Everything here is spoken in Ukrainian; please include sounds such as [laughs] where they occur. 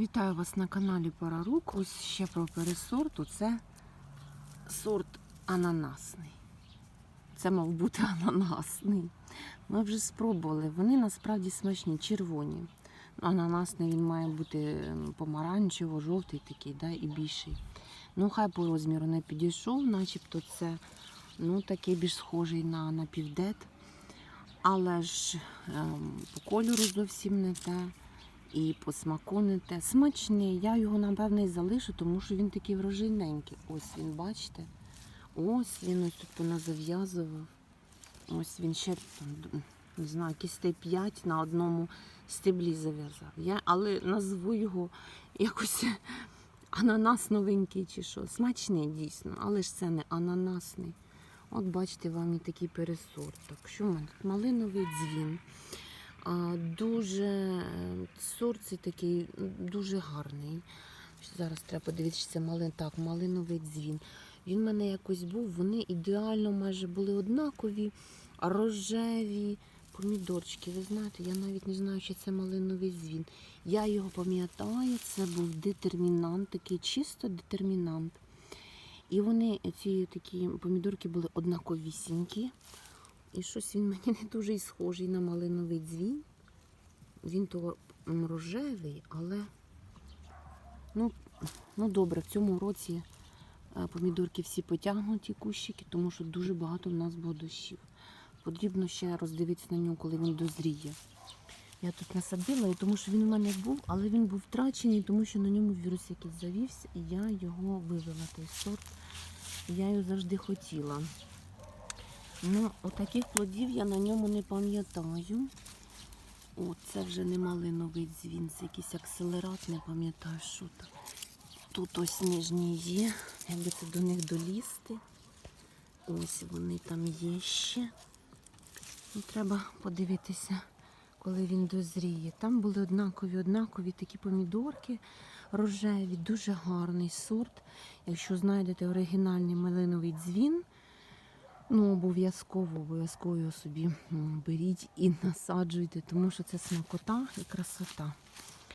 Вітаю вас на каналі Парарук. Ось ще про пересорт. Це сорт ананасний. Це мав бути [laughs] ананасний. Ми вже спробували. Вони насправді смачні, червоні. Ну, Ананасний він має бути ем, помаранчево-жовтий такий, да, і більший. Ну, хай по розміру не підійшов, начебто це ну, такий більш схожий на, на півдет. Але ж ем, по кольору зовсім не те. І по смаку не те. Смачний. Я його, напевне, і залишу, тому що він такий врожайненький. Ось він, бачите? Ось він ось тут поназав'язував. Ось він ще там, не знаю, кістей 5 на одному стеблі зав'язав. Я, але назву його якось [laughs] ананас новенький чи що. Смачний дійсно, але ж це не ананасний. От бачите, вам і такий пересорт. Так, що в мене тут малиновий дзвін. Дуже е, сорт цей такий дуже гарний. Зараз треба подивитися, малин, так, малиновий дзвін. Він в мене якось був, вони ідеально майже були однакові, рожеві помідорчики. Ви знаєте, я навіть не знаю, чи це малиновий дзвін. Я його пам'ятаю, це був детермінант, такий чисто детермінант. І вони, ці такі помідорки були однаковісінькі. І щось він мені не дуже схожий на малиновий дзвін. Він то рожевий, але ну, ну добре, в цьому році е, помідорки всі потягнуті кущики, тому що дуже багато в нас було дощів. Потрібно ще роздивитися на нього, коли він дозріє. Я тут насадила, тому що він у мене був, але він був втрачений, тому що на ньому вірус якийсь завівся, і я його вивела, той сорт. Я його завжди хотіла. Ну, отаких плодів я на ньому не пам'ятаю. О, це вже не малиновий дзвін, це якийсь акселерат, не пам'ятаю, що там. Тут ось ніжні є, якби це до них долізти. Ось вони там є ще. Ну, треба подивитися, коли він дозріє. Там були однакові, однакові такі помідорки рожеві, дуже гарний сорт. Якщо знайдете оригінальний малиновий дзвін, Ну, обов'язково, обов'язково собі беріть і насаджуйте, тому що це смакота і красота.